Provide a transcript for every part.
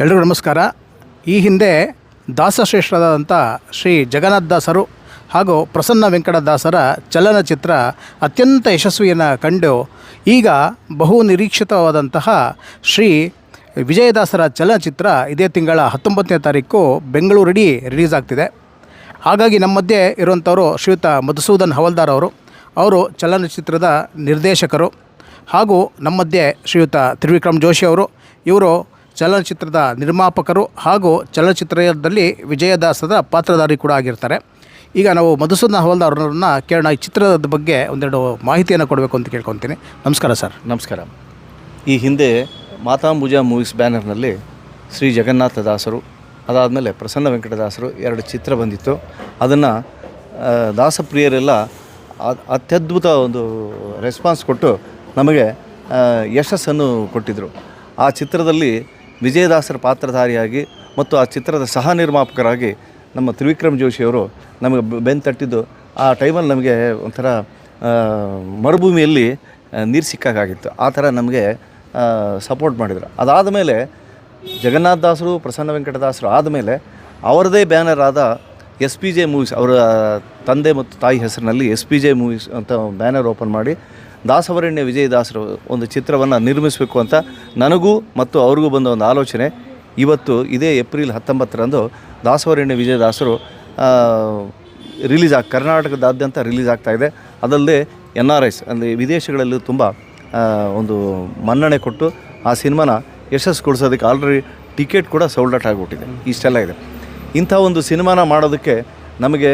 ಎಲ್ರಿಗೂ ನಮಸ್ಕಾರ. ಈ ಹಿಂದೆ ದಾಸಶ್ರೇಷ್ಠರಾದಂಥ ಶ್ರೀ ಜಗನ್ನಾಥ ದಾಸರು ಹಾಗೂ ಪ್ರಸನ್ನ ವೆಂಕಟದಾಸರ ಚಲನಚಿತ್ರ ಅತ್ಯಂತ ಯಶಸ್ವಿಯನ್ನು ಕಂಡು ಈಗ ಬಹು ನಿರೀಕ್ಷಿತವಾದಂತಹ ಶ್ರೀ ವಿಜಯದಾಸರ ಚಲನಚಿತ್ರ ಇದೇ ತಿಂಗಳ ಹತ್ತೊಂಬತ್ತನೇ ತಾರೀಕು ಬೆಂಗಳೂರಿಡಿ ರಿಲೀಸ್ ಆಗ್ತಿದೆ. ಹಾಗಾಗಿ ನಮ್ಮ ಮಧ್ಯೆ ಇರುವಂಥವರು ಶ್ರೀಯುತ ಮಧುಸೂದನ್ ಹವಲ್ದಾರ್ ಅವರು ಅವರು ಚಲನಚಿತ್ರದ ನಿರ್ದೇಶಕರು ಹಾಗೂ ನಮ್ಮ ಮಧ್ಯೆ ಶ್ರೀಯುತ ತ್ರಿವಿಕ್ರಮ್ ಜೋಶಿ ಅವರು, ಇವರು ಚಲನಚಿತ್ರದ ನಿರ್ಮಾಪಕರು ಹಾಗೂ ಚಲನಚಿತ್ರದಲ್ಲಿ ವಿಜಯದಾಸದ ಪಾತ್ರಧಾರಿ ಕೂಡ ಆಗಿರ್ತಾರೆ. ಈಗ ನಾವು ಮಧುಸೂದನ ಹವಲ್ದಾರ್ ಅವರನ್ನ ಕೇಳೋಣ. ಈ ಚಿತ್ರದ ಬಗ್ಗೆ ಒಂದೆರಡು ಮಾಹಿತಿಯನ್ನು ಕೊಡಬೇಕು ಅಂತ ಕೇಳ್ಕೊತೀನಿ ನಮಸ್ಕಾರ ಸರ್. ನಮಸ್ಕಾರ. ಈ ಹಿಂದೆ ಮಾತಾಂಬುಜ ಮೂವೀಸ್ ಬ್ಯಾನರ್ನಲ್ಲಿ ಶ್ರೀ ಜಗನ್ನಾಥ ದಾಸರು, ಅದಾದಮೇಲೆ ಪ್ರಸನ್ನ ವೆಂಕಟದಾಸರು ಎರಡು ಚಿತ್ರ ಬಂದಿತ್ತು. ಅದನ್ನು ದಾಸಪ್ರಿಯರೆಲ್ಲ ಅತ್ಯದ್ಭುತ ಒಂದು ರೆಸ್ಪಾನ್ಸ್ ಕೊಟ್ಟು ನಮಗೆ ಯಶಸ್ಸನ್ನು ಕೊಟ್ಟಿದ್ದರು ಆ ಚಿತ್ರದಲ್ಲಿ ವಿಜಯದಾಸರ ಪಾತ್ರಧಾರಿಯಾಗಿ ಮತ್ತು ಆ ಚಿತ್ರದ ಸಹ ನಿರ್ಮಾಪಕರಾಗಿ ನಮ್ಮ ತ್ರಿವಿಕ್ರಮ್ ಜೋಶಿಯವರು ನಮಗೆ ಬೆನ್ನು ತಟ್ಟಿದ್ದು, ಆ ಟೈಮಲ್ಲಿ ನಮಗೆ ಒಂಥರ ಮರುಭೂಮಿಯಲ್ಲಿ ನೀರು ಸಿಕ್ಕಾಗಿತ್ತು ಆ ಥರ ನಮಗೆ ಸಪೋರ್ಟ್ ಮಾಡಿದರು. ಅದಾದ ಮೇಲೆ ಜಗನ್ನಾಥ ದಾಸರು, ಪ್ರಸನ್ನ ವೆಂಕಟದಾಸರು ಆದಮೇಲೆ ಅವರದೇ ಬ್ಯಾನರ್ ಆದ ಎಸ್ ಪಿ ಜೆ ಮೂವೀಸ್ ಅವರ ತಂದೆ ಮತ್ತು ತಾಯಿ ಹೆಸರಿನಲ್ಲಿ ಎಸ್ ಪಿ ಜೆ ಮೂವೀಸ್ ಅಂತ ಬ್ಯಾನರ್ ಓಪನ್ ಮಾಡಿ ದಾಸವರಣ್ಯ ವಿಜಯದಾಸರು ಒಂದು ಚಿತ್ರವನ್ನು ನಿರ್ಮಿಸಬೇಕು ಅಂತ ನನಗೂ ಮತ್ತು ಅವ್ರಿಗೂ ಬಂದ ಒಂದು ಆಲೋಚನೆ. ಇವತ್ತು ಇದೇ ಏಪ್ರಿಲ್ ಹತ್ತೊಂಬತ್ತರಂದು ದಾಸವರಣ್ಯ ವಿಜಯದಾಸರು ರಿಲೀಸ್ ಆಗಿ, ಕರ್ನಾಟಕದಾದ್ಯಂತ ರಿಲೀಸ್ ಆಗ್ತಾ ಇದೆ. ಅದಲ್ಲದೆ ಎನ್ ಆರ್ ಐಸ್ ಅಂದರೆ ವಿದೇಶಗಳಲ್ಲಿ ತುಂಬ ಒಂದು ಮನ್ನಣೆ ಕೊಟ್ಟು ಆ ಸಿನಿಮಾನ ಯಶಸ್ಸುಗೊಳಿಸೋದಕ್ಕೆ ಆಲ್ರೆಡಿ ಟಿಕೆಟ್ ಕೂಡ ಸೋಲ್ಡ್ ಔಟ್ ಆಗಿಬಿಟ್ಟಿದೆ. ಇಷ್ಟೆಲ್ಲ ಇದೆ. ಇಂಥ ಒಂದು ಸಿನಿಮಾನ ಮಾಡೋದಕ್ಕೆ ನಮಗೆ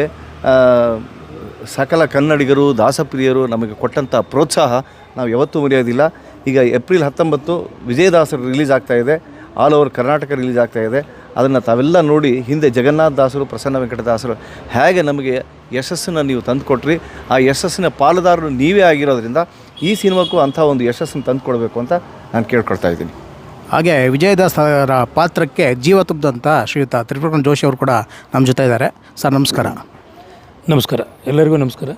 ಸಕಲ ಕನ್ನಡಿಗರು, ದಾಸಪ್ರಿಯರು ನಮಗೆ ಕೊಟ್ಟಂಥ ಪ್ರೋತ್ಸಾಹ ನಾವು ಯಾವತ್ತೂ ಮರೆಯೋದಿಲ್ಲ. ಈಗ ಏಪ್ರಿಲ್ ಹತ್ತೊಂಬತ್ತು ವಿಜಯದಾಸರು ರಿಲೀಸ್ ಇದೆ. ಆಲ್ ಓವರ್ ಕರ್ನಾಟಕ ರಿಲೀಸ್ ಇದೆ. ಅದನ್ನು ತಾವೆಲ್ಲ ನೋಡಿ ಹಿಂದೆ ಜಗನ್ನಾಥ ದಾಸರು, ಪ್ರಸನ್ನ ವೆಂಕಟದಾಸರು ಹೇಗೆ ನಮಗೆ ಯಶಸ್ಸನ್ನು ನೀವು ತಂದುಕೊಟ್ರಿ. ಆ ಯಶಸ್ಸಿನ ಪಾಲುದಾರರು ನೀವೇ ಆಗಿರೋದ್ರಿಂದ ಈ ಸಿನಿಮಾಕ್ಕೂ ಅಂಥ ಒಂದು ಯಶಸ್ಸನ್ನು ತಂದುಕೊಡ್ಬೇಕು ಅಂತ ನಾನು ಕೇಳ್ಕೊಳ್ತಾ ಇದ್ದೀನಿ. ಹಾಗೆ ವಿಜಯದಾಸರ ಪಾತ್ರಕ್ಕೆ ಜೀವ ತುಂಬಿದಂಥ ಶ್ರೀಯುತ ತ್ರಿಪುರ ಜೋಶಿ ಅವರು ಕೂಡ ನಮ್ಮ ಜೊತೆ ಇದ್ದಾರೆ. ಸರ್, ನಮಸ್ಕಾರ. ನಮಸ್ಕಾರ. ಎಲ್ಲರಿಗೂ ನಮಸ್ಕಾರ.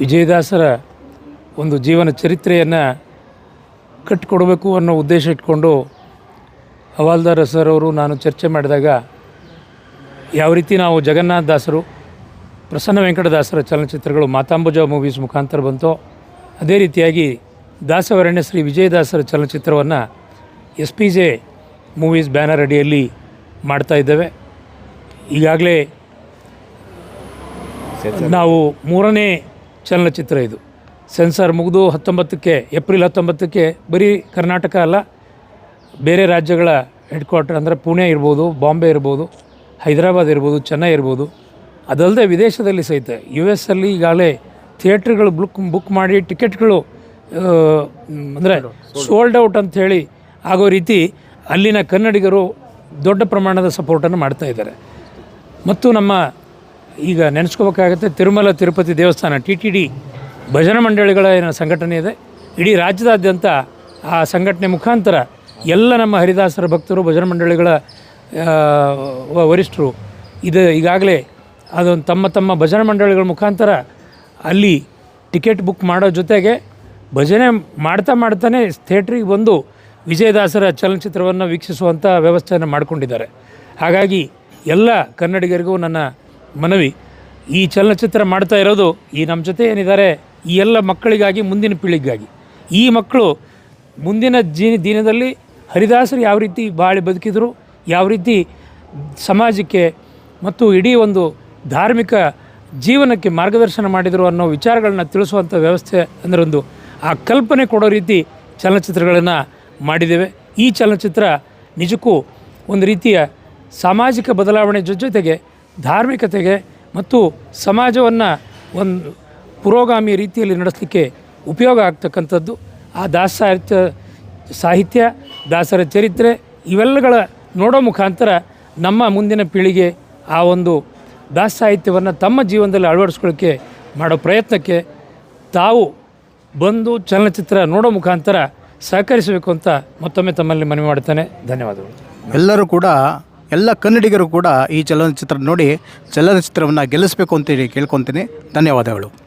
ವಿಜಯದಾಸರ ಒಂದು ಜೀವನ ಚರಿತ್ರೆಯನ್ನು ಕಟ್ಟಿಕೊಡಬೇಕು ಅನ್ನೋ ಉದ್ದೇಶ ಇಟ್ಕೊಂಡು ಹವಾಲ್ದಾರ ಸರ್ ಅವರು ನಾನು ಚರ್ಚೆ ಮಾಡಿದಾಗ ಯಾವ ರೀತಿ ನಾವು ಜಗನ್ನಾಥ ದಾಸರು, ಪ್ರಸನ್ನ ವೆಂಕಟದಾಸರ ಚಲನಚಿತ್ರಗಳು ಮಾತಾಂಬುಜ ಮೂವೀಸ್ ಮುಖಾಂತರ ಬಂತೋ, ಅದೇ ರೀತಿಯಾಗಿ ದಾಸವರಣ್ಯ ಶ್ರೀ ವಿಜಯದಾಸರ ಚಲನಚಿತ್ರವನ್ನು S P J movies banner ಅಡಿಯಲ್ಲಿ ಮಾಡ್ತಾ ಇದ್ದೇವೆ. ಈಗಾಗಲೇ ನಾವು ಮೂರನೇ ಚಲನಚಿತ್ರ ಇದು. ಸೆನ್ಸಾರ್ ಮುಗಿದು ಹತ್ತೊಂಬತ್ತಕ್ಕೆ, ಏಪ್ರಿಲ್ ಹತ್ತೊಂಬತ್ತಕ್ಕೆ ಬರೀ ಕರ್ನಾಟಕ ಅಲ್ಲ, ಬೇರೆ ರಾಜ್ಯಗಳ ಹೆಡ್ ಕ್ವಾರ್ಟರ್ ಅಂದರೆ ಪುಣೆ ಇರ್ಬೋದು, ಬಾಂಬೆ ಇರ್ಬೋದು, ಹೈದರಾಬಾದ್ ಇರ್ಬೋದು, ಚೆನ್ನೈ ಇರ್ಬೋದು. ಅದಲ್ಲದೆ ವಿದೇಶದಲ್ಲಿ ಸಹಿತ ಯು ಎಸ್ ಅಲ್ಲಿ ಈಗಾಗಲೇ ಥಿಯೇಟ್ರ್ಗಳು ಬುಕ್ ಬುಕ್ ಮಾಡಿ ಟಿಕೆಟ್ಗಳು ಅಂದರೆ ಸೋಲ್ಡ್ ಔಟ್ ಅಂತ ಹೇಳಿ ಆಗೋ ರೀತಿ ಅಲ್ಲಿನ ಕನ್ನಡಿಗರು ದೊಡ್ಡ ಪ್ರಮಾಣದ ಸಪೋರ್ಟನ್ನು ಮಾಡ್ತಾ ಇದ್ದಾರೆ. ಮತ್ತು ನಮ್ಮ ಈಗ ನೆನೆಸ್ಕೋಬೇಕಾಗತ್ತೆ ತಿರುಮಲ, ತಿರುಪತಿ ದೇವಸ್ಥಾನ, ಟಿ ಟಿ ಡಿ, ಭಜನಾ ಮಂಡಳಿಗಳ ಏನು ಸಂಘಟನೆ ಇದೆ. ಇಡೀ ರಾಜ್ಯದಾದ್ಯಂತ ಆ ಸಂಘಟನೆ ಮುಖಾಂತರ ಎಲ್ಲ ನಮ್ಮ ಹರಿದಾಸರ ಭಕ್ತರು, ಭಜನಾ ಮಂಡಳಿಗಳ ವರಿಷ್ಠರು ಇದು. ಈಗಾಗಲೇ ಅದೊಂದು ತಮ್ಮ ತಮ್ಮ ಭಜನಾ ಮಂಡಳಿಗಳ ಮುಖಾಂತರ ಅಲ್ಲಿ ಟಿಕೆಟ್ ಬುಕ್ ಮಾಡೋ ಜೊತೆಗೆ ಭಜನೆ ಮಾಡ್ತಾ ಮಾಡ್ತಾನೆ ಥಿಯೇಟ್ರಿಗೆ ಬಂದು ವಿಜಯದಾಸರ ಚಲನಚಿತ್ರವನ್ನು ವೀಕ್ಷಿಸುವಂಥ ವ್ಯವಸ್ಥೆಯನ್ನು ಮಾಡಿಕೊಂಡಿದ್ದಾರೆ. ಹಾಗಾಗಿ ಎಲ್ಲ ಕನ್ನಡಿಗರಿಗೂ ನನ್ನ ಮನವಿ. ಈ ಚಲನಚಿತ್ರ ಮಾಡ್ತಾ ಇರೋದು ಈ ನಮ್ಮ ಜೊತೆ ಏನಿದ್ದಾರೆ, ಈ ಎಲ್ಲ ಮಕ್ಕಳಿಗಾಗಿ, ಮುಂದಿನ ಪೀಳಿಗೆಗಾಗಿ. ಈ ಮಕ್ಕಳು ಮುಂದಿನ ಜೀ, ದಿನದಲ್ಲಿ ಹರಿದಾಸರು ಯಾವ ರೀತಿ ಬಾಳಿ ಬದುಕಿದರು, ಯಾವ ರೀತಿ ಸಮಾಜಕ್ಕೆ ಮತ್ತು ಇಡೀ ಒಂದು ಧಾರ್ಮಿಕ ಜೀವನಕ್ಕೆ ಮಾರ್ಗದರ್ಶನ ಮಾಡಿದರು ಅನ್ನೋ ವಿಚಾರಗಳನ್ನ ತಿಳಿಸುವಂಥ ವ್ಯವಸ್ಥೆ ಅಂದರೆ ಒಂದು ಆ ಕಲ್ಪನೆ ಕೊಡೋ ರೀತಿ ಚಲನಚಿತ್ರಗಳನ್ನು ಮಾಡಿದ್ದೇವೆ. ಈ ಚಲನಚಿತ್ರ ನಿಜಕ್ಕೂ ಒಂದು ರೀತಿಯ ಸಾಮಾಜಿಕ ಬದಲಾವಣೆ ಜೊತೆಗೆ ಧಾರ್ಮಿಕತೆಗೆ ಮತ್ತು ಸಮಾಜವನ್ನು ಒಂದು ಪುರೋಗಾಮಿ ರೀತಿಯಲ್ಲಿ ನಡೆಸಲಿಕ್ಕೆ ಉಪಯೋಗ ಆಗ್ತಕ್ಕಂಥದ್ದು. ಆ ದಾಸ ಸಾಹಿತ್ಯ, ದಾಸರ ಚರಿತ್ರೆ ಇವೆಲ್ಲಗಳ ನೋಡೋ ಮುಖಾಂತರ ನಮ್ಮ ಮುಂದಿನ ಪೀಳಿಗೆ ಆ ಒಂದು ದಾಸ ಸಾಹಿತ್ಯವನ್ನು ತಮ್ಮ ಜೀವನದಲ್ಲಿ ಅಳವಡಿಸ್ಕೊಳ್ಳೋಕ್ಕೆ ಮಾಡೋ ಪ್ರಯತ್ನಕ್ಕೆ ತಾವು ಬಂದು ಚಲನಚಿತ್ರ ನೋಡೋ ಮುಖಾಂತರ ಸಹಕರಿಸಬೇಕು ಅಂತ ಮತ್ತೊಮ್ಮೆ ತಮ್ಮಲ್ಲಿ ಮನವಿ ಮಾಡ್ತಾನೆ. ಧನ್ಯವಾದಗಳು. ಎಲ್ಲರೂ ಕೂಡ ಎಲ್ಲ ಕನ್ನಡಿಗರು ಕೂಡ ಈ ಚಲನಚಿತ್ರ ನೋಡಿ ಚಲನಚಿತ್ರವನ್ನು ಗೆಲ್ಲಿಸಬೇಕು ಅಂತೇಳಿ ಕೇಳ್ಕೊತೀನಿ ಧನ್ಯವಾದಗಳು.